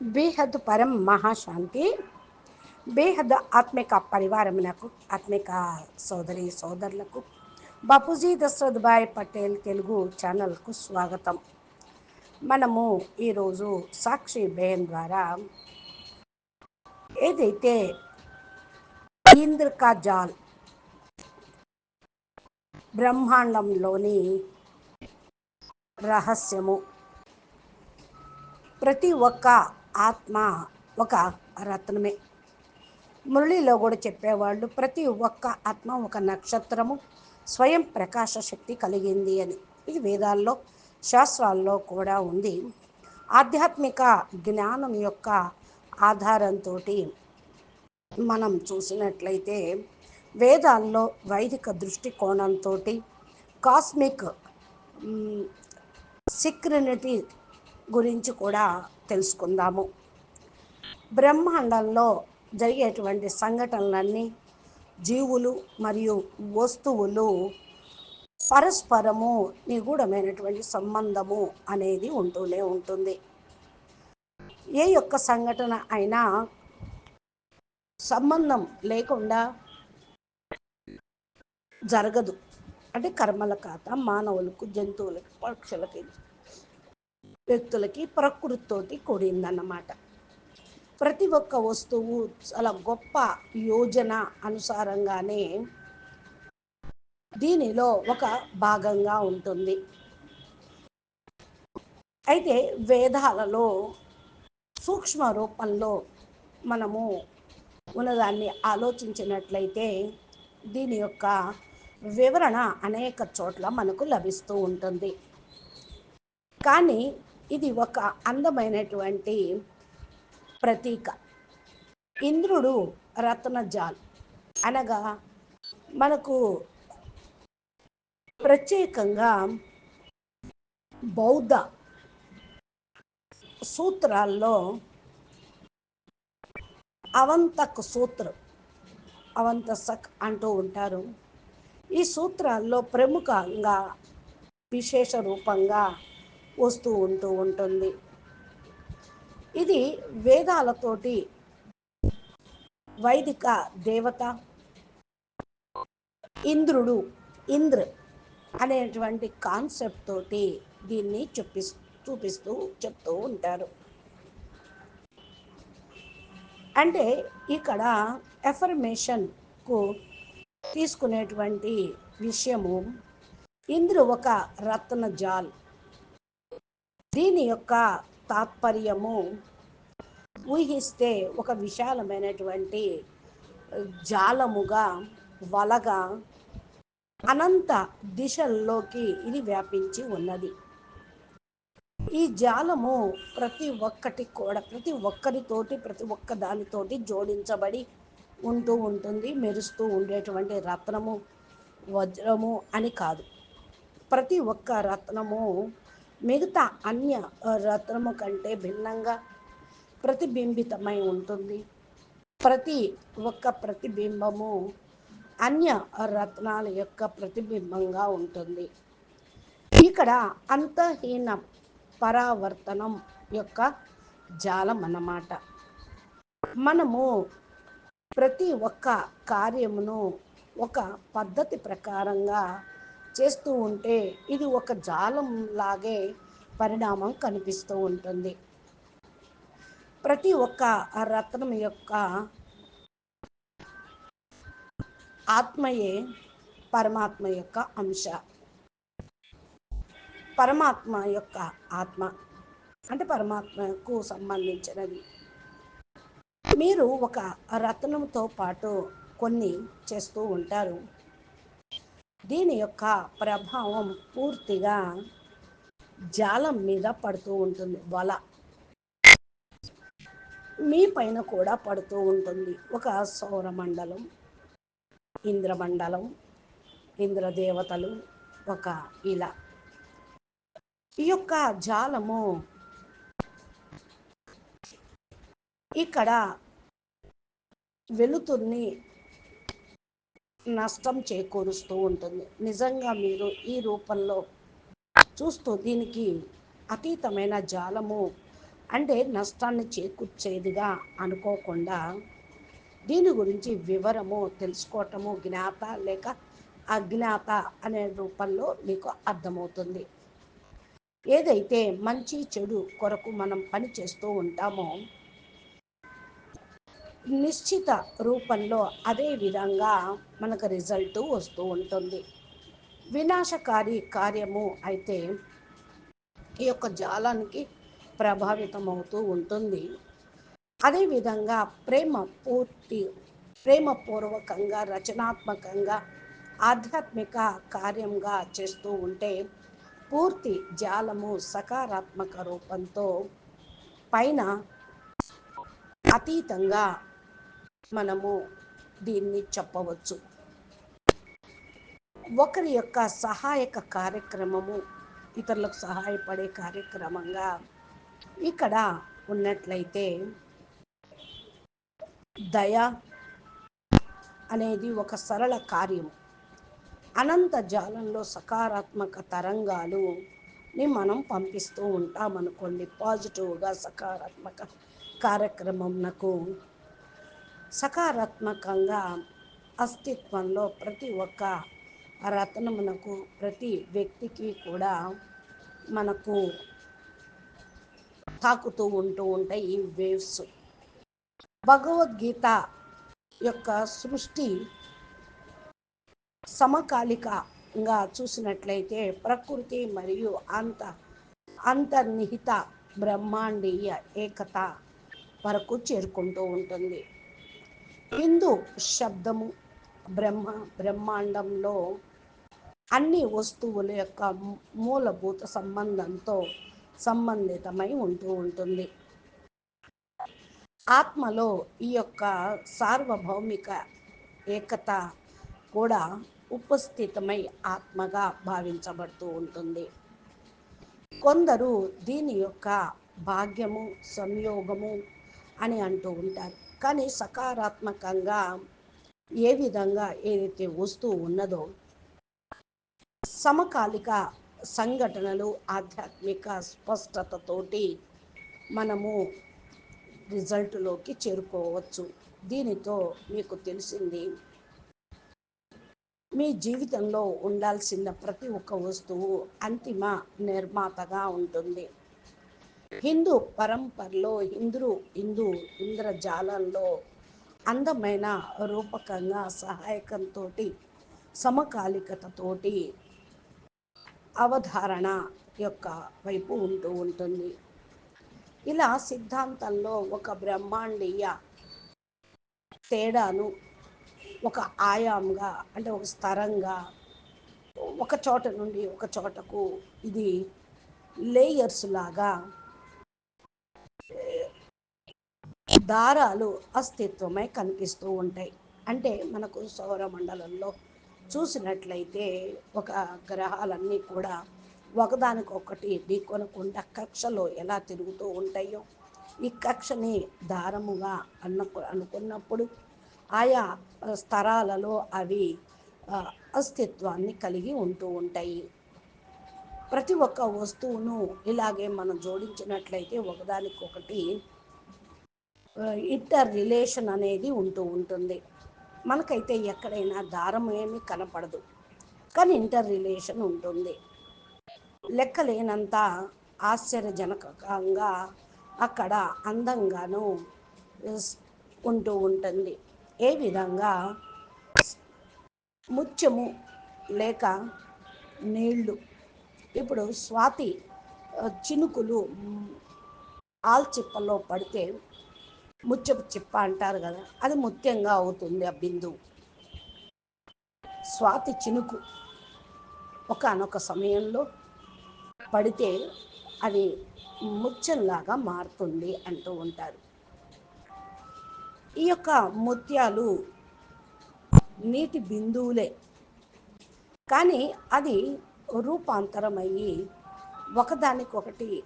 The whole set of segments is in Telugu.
బేహద్ పరం మహాశాంతి బేహద్ ఆత్మిక పరివారమునకు ఆత్మిక సోదరి సోదరులకు బాపూజీ దశరథ్ భాయ్ పటేల్ తెలుగు ఛానల్కు స్వాగతం. మనము ఈరోజు సాక్షి బేన్ ద్వారా ఏదైతే ఇంద్రకా జాల్ బ్రహ్మాండంలోని రహస్యము ప్రతి ఒక్క ఆత్మ ఒక రత్నమే. మురళిలో కూడా చెప్పేవాళ్ళు ప్రతి ఒక్క ఆత్మ ఒక నక్షత్రము స్వయం ప్రకాశ శక్తి కలిగింది అని. ఇది వేదాల్లో శాస్త్రాల్లో కూడా ఉంది. ఆధ్యాత్మిక జ్ఞానం యొక్క ఆధారంతో మనం చూసినట్లయితే వేదాల్లో వైదిక దృష్టికోణంతో కాస్మిక్ సిక్రినిటీ గురించి కూడా తెలుసుకుందాము. బ్రహ్మాండంలో జరిగేటువంటి సంఘటనలన్నీ జీవులు మరియు వస్తువులు పరస్పరము నిగూఢమైనటువంటి సంబంధము అనేది ఉంటూనే ఉంటుంది. ఏ యొక్క సంఘటన అయినా సంబంధం లేకుండా జరగదు. అంటే కర్మల ఖాత మానవులకు జంతువులకు పక్షులకి వ్యక్తులకి ప్రకృతితోటి కూడిందన్నమాట. ప్రతి ఒక్క వస్తువు చాలా గొప్ప యోజన అనుసారంగానే దీనిలో ఒక భాగంగా ఉంటుంది. అయితే వేదాలలో సూక్ష్మ రూపంలో మనము ఉన్నదాన్ని ఆలోచించినట్లయితే దీని యొక్క వివరణ అనేక చోట్ల మనకు లభిస్తూ ఉంటుంది. కానీ ఇది ఒక అందమైనటువంటి ప్రతీక. ఇంద్రుడు రత్నజాల్. అనగా మనకు ప్రత్యేకంగా బౌద్ధ సూత్రాల్లో అవంతక్ సూత్రం అవంత సక్ అంటూ ఉంటారు. ఈ సూత్రాల్లో ప్రముఖంగా విశేష రూపంగా వస్తూ ఉంటూ ఉంటుంది. ఇది వేదాలతోటి వైదిక దేవత ఇంద్రుడు ఇంద్ర అనేటువంటి కాన్సెప్ట్ తోటి దీన్ని చూపి చూపిస్తూ చెప్తూ ఉంటారు. అంటే ఇక్కడ ఎఫర్మేషన్కు తీసుకునేటువంటి విషయము ఇంద్రు ఒక రత్న జాల్ దీని యొక్క తాత్పర్యము ఊహిస్తే ఒక విశాలమైనటువంటి జాలముగా వలగా అనంత దిశల్లోకి ఇది వ్యాపించి ఉన్నది. ఈ జాలము ప్రతి ఒక్కటి కూడా ప్రతి ఒక్కరితోటి ప్రతి ఒక్క దానితోటి జోడించబడి ఉంటూ ఉంటుంది మెరుస్తూ ఉండేటువంటి రత్నము వజ్రము అని కాదు. ప్రతి ఒక్క రత్నము మిగతా అన్య రత్నము కంటే భిన్నంగా ప్రతిబింబితమై ఉంటుంది. ప్రతి ఒక్క ప్రతిబింబము అన్య రత్నాల యొక్క ప్రతిబింబంగా ఉంటుంది. ఇక్కడ అంతహీన పరావర్తనం యొక్క జాలం అన్నమాట. మనము ప్రతి ఒక్క కార్యమును ఒక పద్ధతి ప్రకారంగా చేస్తూ ఉంటే ఇది ఒక జాలం లాగే పరిణామం కనిపిస్తూ ఉంటుంది. ప్రతి ఒక్క రత్నం యొక్క ఆత్మయే పరమాత్మ యొక్క అంశ. పరమాత్మ యొక్క ఆత్మ. అంటే పరమాత్మకు సంబంధించినది. మీరు ఒక రత్నంతో పాటు కొన్ని చేస్తూ ఉంటారు. దీని యొక్క ప్రభావం పూర్తిగా జాలం మీద పడుతూ ఉంటుంది వల. మీ పైన కూడా పడుతూ ఉంటుంది. ఒక సౌరమండలం ఇంద్రమండలం ఇంద్రదేవతలు ఒక ఇలా. ఈ యొక్క జాలము ఇక్కడ వెలుతుర్ని నష్టం చేకూరుస్తూ ఉంటుంది. నిజంగా మీరు ఈ రూపంలో చూస్తూ దీనికి అతీతమైన జాలము అంటే నష్టాన్ని చేకూర్చేదిగా అనుకోకుండా దీని గురించి వివరము తెలుసుకోవటము జ్ఞాత లేక అజ్ఞాత అనే రూపంలో మీకు అర్థమవుతుంది. ఏదైతే మంచి చెడు కొరకు మనం పని చేస్తూ ఉంటామో నిశ్చిత రూపంలో అదే విధంగా మనకు రిజల్ట్ వస్తూ ఉంటుంది. వినాశకారి కార్యము అయితే ఈ యొక్క జాలానికి ప్రభావితం అవుతూ ఉంటుంది అదేవిధంగా ప్రేమ పూర్తి ప్రేమపూర్వకంగా రచనాత్మకంగా ఆధ్యాత్మిక కార్యంగా చేస్తూ ఉంటే పూర్తి జాలము సకారాత్మక రూపంతో పైన అతీతంగా మనము దీన్ని చెప్పవచ్చు. ఒకరి యొక్క సహాయక కార్యక్రమము ఇతరులకు సహాయపడే కార్యక్రమంగా ఇక్కడ ఉన్నట్లయితే దయ అనేది ఒక సరళ కార్యం. అనంత జాలంలో సకారాత్మక తరంగాలు ని మనం పంపిస్తూ ఉంటాం అనుకోండి పాజిటివ్గా సకారాత్మక కార్యక్రమంకు సకారాత్మకంగా అస్తిత్వంలో ప్రతి ఒక్క రత్నమునకు ప్రతి వ్యక్తికి కూడా మనకు తాకుతూ ఉంటూ ఉంటాయి ఈ వేవ్స్. భగవద్గీత యొక్క సృష్టి సమకాలికంగా చూసినట్లయితే ప్రకృతి మరియు అంత అంతర్నిహిత బ్రహ్మాండీయ ఏకత వరకు చేరుకుంటూ ఉంటుంది. హిందూ శబ్దము బ్రహ్మ బ్రహ్మాండంలో అన్ని వస్తువుల యొక్క మూలభూత సంబంధంతో సంబంధితమై ఉంటూ ఉంటుంది. ఆత్మలో ఈ యొక్క సార్వభౌమిక ఏకత కూడా ఉపస్థితమై ఆత్మగా భావించబడుతూ ఉంటుంది. కొందరు దీని యొక్క భాగ్యము సంయోగము అని అంటూ ఉంటారు. కానీ సకారాత్మకంగా ఏ విధంగా ఏదైతే వస్తువు ఉన్నదో సమకాలిక సంఘటనలు ఆధ్యాత్మిక స్పష్టతతోటి మనము రిజల్ట్లోకి చేరుకోవచ్చు. దీనితో మీకు తెలిసింది. మీ జీవితంలో ఉండాల్సిన ప్రతి ఒక్క వస్తువు అంతిమ నిర్మాతగా ఉంటుంది. హిందూ పరంపరలో హిందూ హిందూ ఇంద్రజాలంలో అందమైన రూపకంగా సహాయకంతో సమకాలికతతోటి అవధారణ యొక్క వైపు ఉంటూ ఉంటుంది. ఇలా సిద్ధాంతంలో ఒక బ్రహ్మాండీయ తేడాను ఒక ఆయాంగా అంటే ఒక స్థరంగా ఒక చోట నుండి ఒక చోటకు ఇది లేయర్స్ లాగా దారాలు అస్తిత్వమై కనిపిస్తూ ఉంటాయి. అంటే మనకు సౌరమండలంలో చూసినట్లయితే ఒక గ్రహాలన్నీ కూడా ఒకదానికొకటి ఢీకొనకుండా కక్షలో ఎలా తిరుగుతూ ఉంటాయో ఈ కక్షని దారముగా అన్న అనుకున్నప్పుడు ఆయా స్థరాలలో అవి అస్తిత్వాన్ని కలిగి ఉంటూ ఉంటాయి. ప్రతి ఒక్క వస్తువును ఇలాగే మనం జోడించినట్లయితే ఒకదానికొకటి ఇంటర్ రిలేషన్ అనేది ఉంటూ ఉంటుంది. మనకైతే ఎక్కడైనా దారం ఏమీ కనపడదు కానీ ఇంటర్ రిలేషన్ ఉంటుంది. లెక్కలేనంత ఆశ్చర్యజనకంగా అక్కడ అందంగాను ఉంటూ ఉంటుంది. ఏ విధంగా ముత్యము లేక నీళ్ళు ఇప్పుడు స్వాతి చినుకులు ఆల్చిప్పలో పడితే ముచ్చపు చిప్ప అంటారు కదా అది ముత్యంగా అవుతుంది ఆ బిందువు. స్వాతి చినుకు ఒకనొక సమయంలో పడితే అది ముత్యంలాగా మారుతుంది అంటూ ఉంటారు. ఈ యొక్క ముత్యాలు నీటి బిందువులే కానీ అది రూపాంతరమయ్యి ఒకదానికొకటి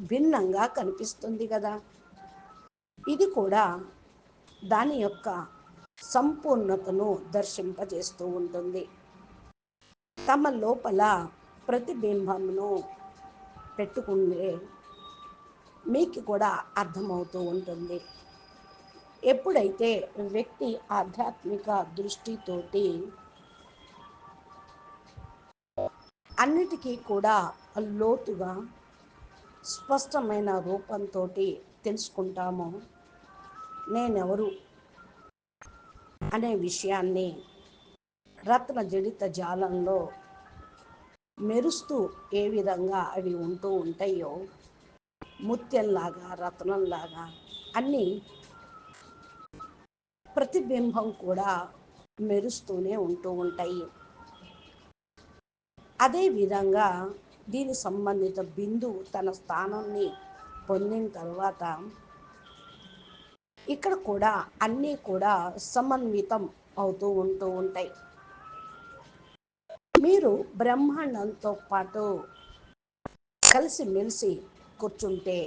భిన్నంగా కనిపిస్తుంది కదా. ఇది కూడా దాని యొక్క సంపూర్ణతను దర్శింపజేస్తూ ఉంటుంది. తమ లోపల ప్రతిబింబంను పెట్టుకునే మీకు కూడా అర్థమవుతూ ఉంటుంది. ఎప్పుడైతే వ్యక్తి ఆధ్యాత్మిక దృష్టితోటి అన్నిటికీ కూడా లోతుగా స్పష్టమైన రూపంతో తెలుసుకుంటాము. నేనెవరు? అనే విషయాన్ని రత్న జడిత జాలంలో మెరుస్తూ ఏ విధంగా అవి ఉంటూ ఉంటాయో ముత్యంలాగా రత్నంలాగా అన్నీ ప్రతిబింబం కూడా మెరుస్తూనే ఉంటూ ఉంటాయి. అదేవిధంగా దీని సంబంధిత బిందువు తన స్థానాన్ని పొందిన తర్వాత ఇక్కడ కూడా అన్నీ కూడా సమన్వితం అవుతూ ఉంటూ ఉంటాయి. మీరు బ్రహ్మాండంతో పాటు కలిసిమెలిసి కూర్చుంటే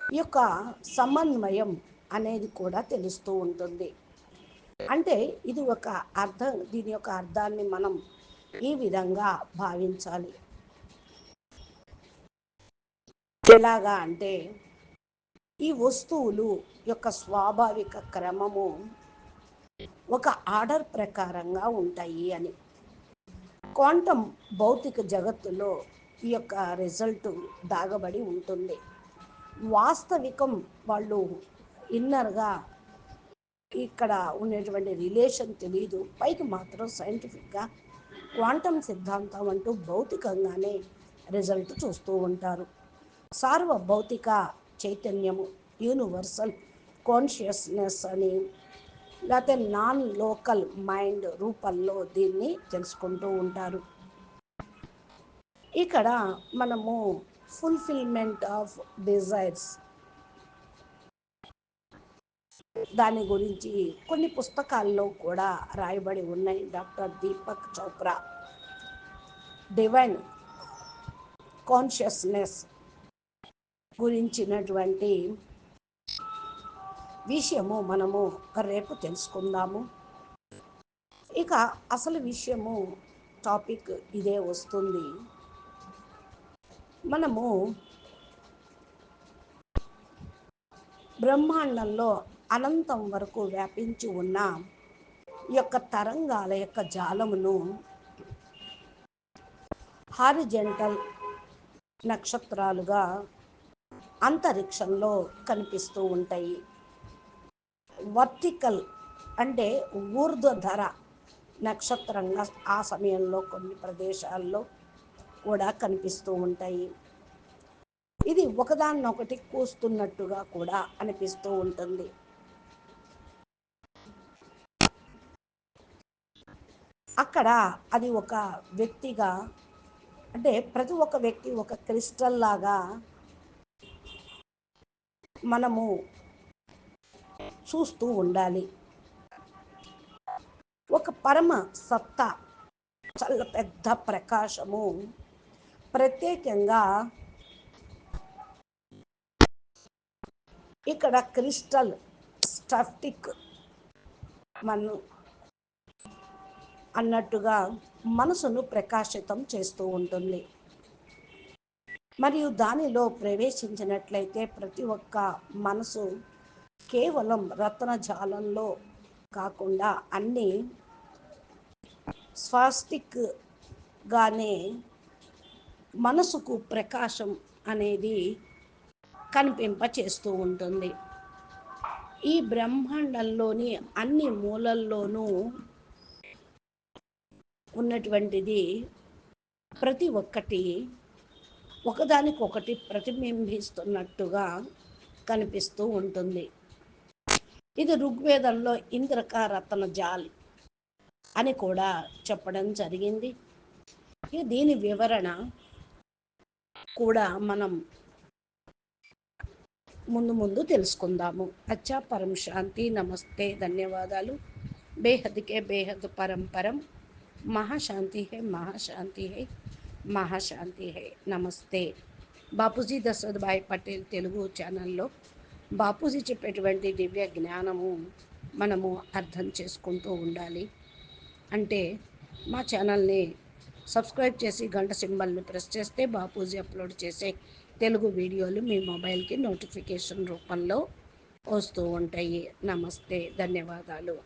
ఈ యొక్క సమన్వయం అనేది కూడా తెలుస్తూ ఉంటుంది. అంటే ఇది ఒక అర్థం దీని యొక్క అర్థాన్ని మనం ఈ విధంగా భావించాలి. ఎలాగా అంటే ఈ వస్తువులు యొక్క స్వాభావిక క్రమము ఒక ఆర్డర్ ప్రకారంగా ఉంటాయి అని. క్వాంటం భౌతిక జగత్తులో ఈ యొక్క రిజల్ట్ దాగబడి ఉంటుంది. వాస్తవికం వాళ్ళు ఇన్నర్గా ఇక్కడ ఉండేటువంటి రిలేషన్ తెలియదు పైకి మాత్రం సైంటిఫిక్గా క్వాంటం సిద్ధాంతం అంటూ భౌతికంగానే రిజల్ట్ చూస్తూ ఉంటారు. సార్వభౌతిక చైతన్యము యూనివర్సల్ కాన్షియస్నెస్ అని లేకపోతే నాన్ లోకల్ మైండ్ రూపంలో దీన్ని తెలుసుకుంటూ ఉంటారు. ఇక్కడ మనము ఫుల్ఫిల్మెంట్ ఆఫ్ డిజైర్స్ దాని గురించి కొన్ని పుస్తకాల్లో కూడా రాయబడి ఉన్నాయి. Doctor Deepak Chopra. Divine consciousness గురించినటువంటి విషయము మనము రేపు తెలుసుకుందాము. ఇక అసలు విషయము టాపిక్ ఇదే వస్తుంది. మనము బ్రహ్మాండంలో అనంతం వరకు వ్యాపించి ఉన్న ఈ యొక్క తరంగాల యొక్క జాలమును హారిజెంటల్ నక్షత్రాలుగా అంతరిక్షంలో కనిపిస్తూ ఉంటాయి. వర్టికల్ అంటే ఊర్ధ్వధర నక్షత్రంగా ఆ సమయంలో కొన్ని ప్రదేశాల్లో కూడా కనిపిస్తూ ఉంటాయి. ఇది ఒకదాన్నొకటి కూస్తున్నట్టుగా కూడా అనిపిస్తూ ఉంటుంది. అక్కడ అది ఒక వ్యక్తిగా అంటే ప్రతి ఒక్క వ్యక్తి ఒక క్రిస్టల్ లాగా మనము చూస్తూ ఉండాలి. ఒక పరమ సత్తా చాలా పెద్ద ప్రకాశము ప్రత్యేకంగా ఇక్కడ క్రిస్టల్ స్టఫ్టిక్ మనం అన్నట్టుగా మనసును ప్రకాశితం చేస్తూ ఉంటుంది. మరియు దానిలో ప్రవేశించినట్లయితే ప్రతి ఒక్క మనసు కేవలం రత్నజాలంలో కాకుండా అన్నీ స్వాస్టిక్గానే మనసుకు ప్రకాశం అనేది కనిపింప చేస్తూ ఉంటుంది. ఈ బ్రహ్మాండంలోని అన్ని మూలల్లోనూ ఉన్నటువంటిది ప్రతి ఒక్కటి ఒకదానికొకటి ప్రతిబింబిస్తున్నట్టుగా కనిపిస్తూ ఉంటుంది. ఇది ఋగ్వేదంలో ఇంద్రక రత్న జాల్ అని కూడా చెప్పడం జరిగింది. దీని వివరణ కూడా మనం ముందు ముందు తెలుసుకుందాము. అచ్చా పరం శాంతి నమస్తే ధన్యవాదాలు. బేహద్కే బేహద్ పరంపరం. మహాశాంతి హే మహాశాంతి హే మహాశాంతి హే నమస్తే బాపూజీ దశరథ్ భాయ్ పటేల్ తెలుగు ఛానల్లో బాపూజీ చెప్పేటువంటి దివ్య జ్ఞానము మనము అర్థం చేసుకుంటూ ఉండాలి. అంటే మా ఛానల్ని సబ్స్క్రైబ్ చేసి గంట సింబల్ని ప్రెస్ చేస్తే బాపూజీ అప్లోడ్ చేసే తెలుగు వీడియోలు మీ మొబైల్కి నోటిఫికేషన్ రూపంలో వస్తూ ఉంటాయి. నమస్తే ధన్యవాదాలు.